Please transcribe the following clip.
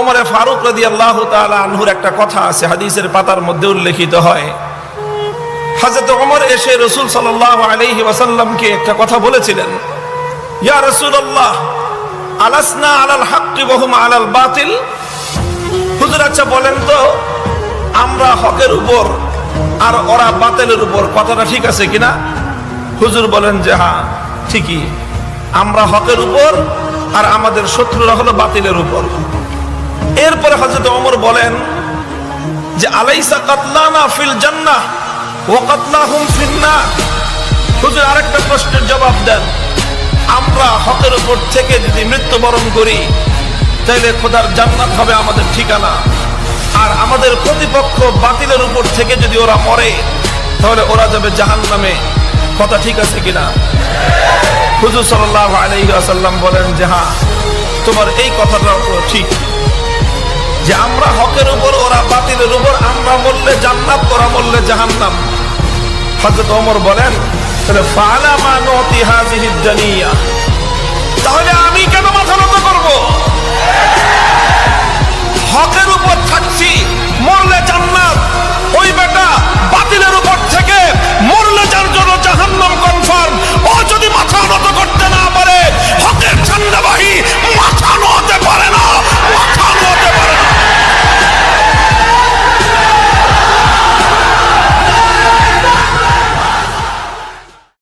ওমরে ফারুক রদি আল্লাহ আনহুর একটা কথা আছে, হাদিসের পাতার মধ্যে উল্লেখিত হয়। হজরত ওমর এসে রসুল আলহি ওয়াসাল্লামকে একটা কথা বলেছিলেন, ইয়া রসুল্লাহ আলাসনা আলাল হাক্কি আলাল বাতিল? হুজুর আচ্ছা বলেন তো, আমরা হকের উপর আর ওরা বাতিলের উপর কথাটা ঠিক আছে কিনা হুজুর বলেন যে হ্যাঁ ঠিকই। আমরা হকের উপর আর আমাদের শত্রুরা হলো বাতিলের উপর। এরপরে হজরত অমর বলেন যে, আলাইসা কাতলানা ফিল জান্নাহ ওয়া কাতলাহুম ফিন্না হুজুর, আরেকটা প্রশ্নের জবাব দেন। আমরা হকের উপর থেকে যদি মৃত্যুবরণ করি, তাইলে খোদার জান্নাত হবে আমাদের ঠিকানা। আর আমাদের প্রতিপক্ষ বাতিলের উপর থেকে যদি ওরা মরে, তাহলে ওরা যাবে জাহান নামে কথা ঠিক আছে কিনা? হুজুর সাল্লাহ আলহিহাসাল্লাম বলেন যে হ্যাঁ তোমার এই কথাটাও তো ঠিক। যে আমরা হকের উপর, ওরা বাতিলের উপর, আমরা মরলে জান্নাত, ওরা মরলে জাহান্নাম। হজরত ওমর বলেন, তাহলে ফালা মা নতি তাহলে